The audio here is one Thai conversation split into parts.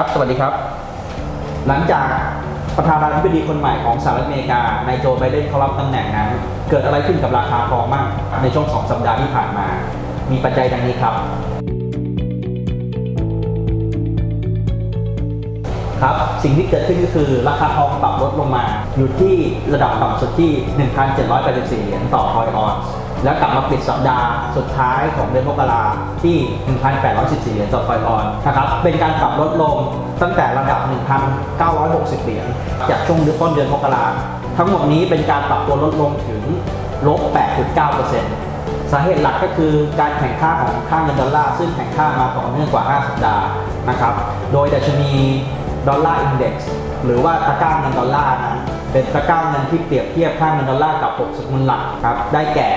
ครับ สวัสดีครับ หลังจากประธานาธิบดีคนใหม่ของสหรัฐอเมริกานายโจไบเดนเขารับตำแหน่งนั้น เกิดอะไรขึ้นกับราคาทองบ้างในช่วงสองสัปดาห์ที่ผ่านมา มีปัจจัยดังนี้ครับ ครับ สิ่งที่เกิดขึ้นก็คือราคาทองปรับลดลงมา อยู่ที่ระดับต่ำสุดที่ 1,784 เหรียญต่อทอยออนซ์ แล้วกลับมาปิดสัปดาห์สุดท้ายของเดือนมกราที่ 1,814 เหรียญต่อทอยออนนะครับ เป็นการปรับลดลงตั้งแต่ระดับ 1,960 เหรียญจากช่วงต้นเดือนมกราทั้งหมดนี้เป็นการปรับตัวลดลงถึงลบ 8.9%สาเหตุหลักก็คือการแข่งค่าของค่าเงินดอลลาร์ซึ่งแข่งค่ามาต่อเนื่องกว่า 5 สัปดาห์นะครับ โดยดัชนีดอลลาร์อินเด็กซ์หรือว่าตะกร้าเงินดอลลาร์นั้นเป็นตะกร้าเงินที่เปรียบเทียบค่าเงินดอลลาร์กับ6สกุลหลักครับ ได้แก่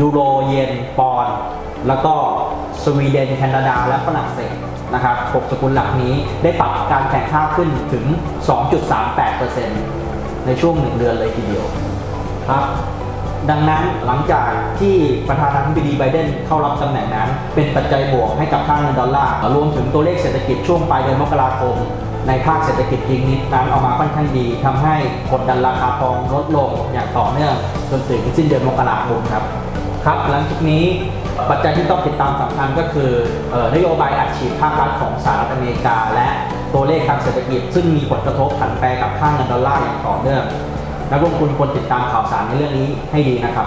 ยูโรเยนปอนด์แล้วก็สวีเดนแคนาดาและฝรั่งเศสนะครับ6สกุลหลักนี้ได้ปรับการแข่งค่าขึ้นถึง 2.38%ในช่วง 1 เดือนเลยทีเดียวครับดังนั้นหลังจากที่ประธานาธิบดีไบเดนเข้ารับตำแหน่งนั้น เป็นปัจจัยบวกให้กับค่าเงินดอลลาร์รวมถึงตัวเลขเศรษฐกิจช่วงปลายเดือนมกราคม ในภาคเศรษฐกิจจริงนิดนั้นออกมาค่อนข้างดีทำให้กดดันราคาทองลดลงอย่างต่อเนื่องจนถึงสิ้นเดือนมกราคมครับครับหลังจากนี้ปัจจัยที่ต้องติดตามสำคัญก็คืออนโยบายอัดฉีดภาครัฐของสหรัฐอเมริกา และตัวเลขทางเศรษฐกิจ ซึ่งมีผลกระทบผันแปรกับค่าเงินดอลลาร์อย่างต่อเนื่องนักลงทุนควรติดตามข่าวสารในเรื่องนี้ให้ดีนะครับ